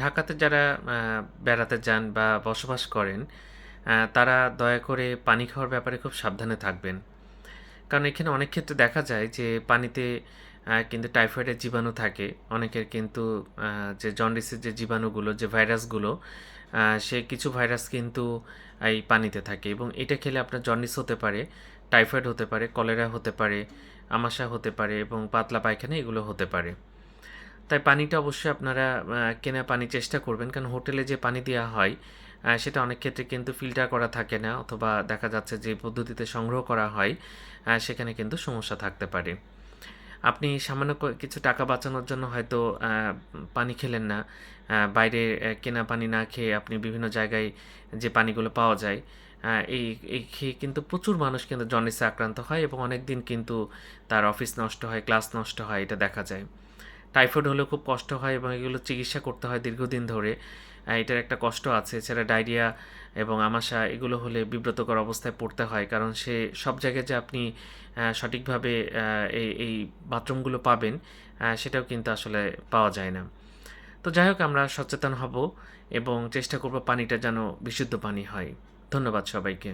ঢাকাতে যারা বেড়াতে যান বা বসবাস করেন তারা দয়া করে পানি খাওয়ার ব্যাপারে খুব সাবধানে থাকবেন। কারণ এখানে অনেক ক্ষেত্রে দেখা যায় যে পানিতে কিন্তু টাইফয়েডের জীবাণু থাকে। অনেকের কিন্তু যে জন্ডিসের যে জীবাণুগুলো, যে ভাইরাসগুলো সে কিছু ভাইরাস কিন্তু এই পানিতে থাকে এবং এটা খেলে আপনার জন্ডিস হতে পারে, টাইফয়েড হতে পারে, কলেরা হতে পারে, আমাশা হতে পারে এবং পাতলা পায়খানা এগুলো হতে পারে। তাই পানিটা অবশ্যই আপনারা কেনা পানি চেষ্টা করবেন। কারণ হোটেলে যে পানি দেওয়া হয় সেটা অনেক ক্ষেত্রে কিন্তু ফিল্টার করা থাকে না, অথবা দেখা যাচ্ছে যে পদ্ধতিতে সংগ্রহ করা হয় সেখানে কিন্তু সমস্যা থাকতে পারে। আপনি সামান্য কিছু টাকা বাঁচানোর জন্য হয়তো পানি খেলেন না বাইরে কেনা পানি না খেয়ে আপনি বিভিন্ন জায়গায় যে পানিগুলো পাওয়া যায় এই এই খেয়ে কিন্তু প্রচুর মানুষ কিন্তু জন্ডিসে আক্রান্ত হয় এবং অনেক দিন কিন্তু তার অফিস নষ্ট হয় ক্লাস নষ্ট হয়, এটা দেখা যায়। টাইফয়েড হলেও খুব কষ্ট হয় এবং এগুলো চিকিৎসা করতে হয় দীর্ঘদিন ধরে। এটার একটা কষ্ট আছে, এছাড়া ডায়রিয়া এবং আমাশা এগুলো হলে বিব্রতকর অবস্থায় পড়তে হয় কারণ সে সব জায়গায় যে আপনি সঠিকভাবে এই এই বাথরুমগুলো পাবেন সেটাও কিন্তু আসলে পাওয়া যায় না। তো যাই হোক, আমরা সচেতন হব এবং চেষ্টা করব পানিটা যেন বিশুদ্ধ পানি হয়। ধন্যবাদ সবাইকে।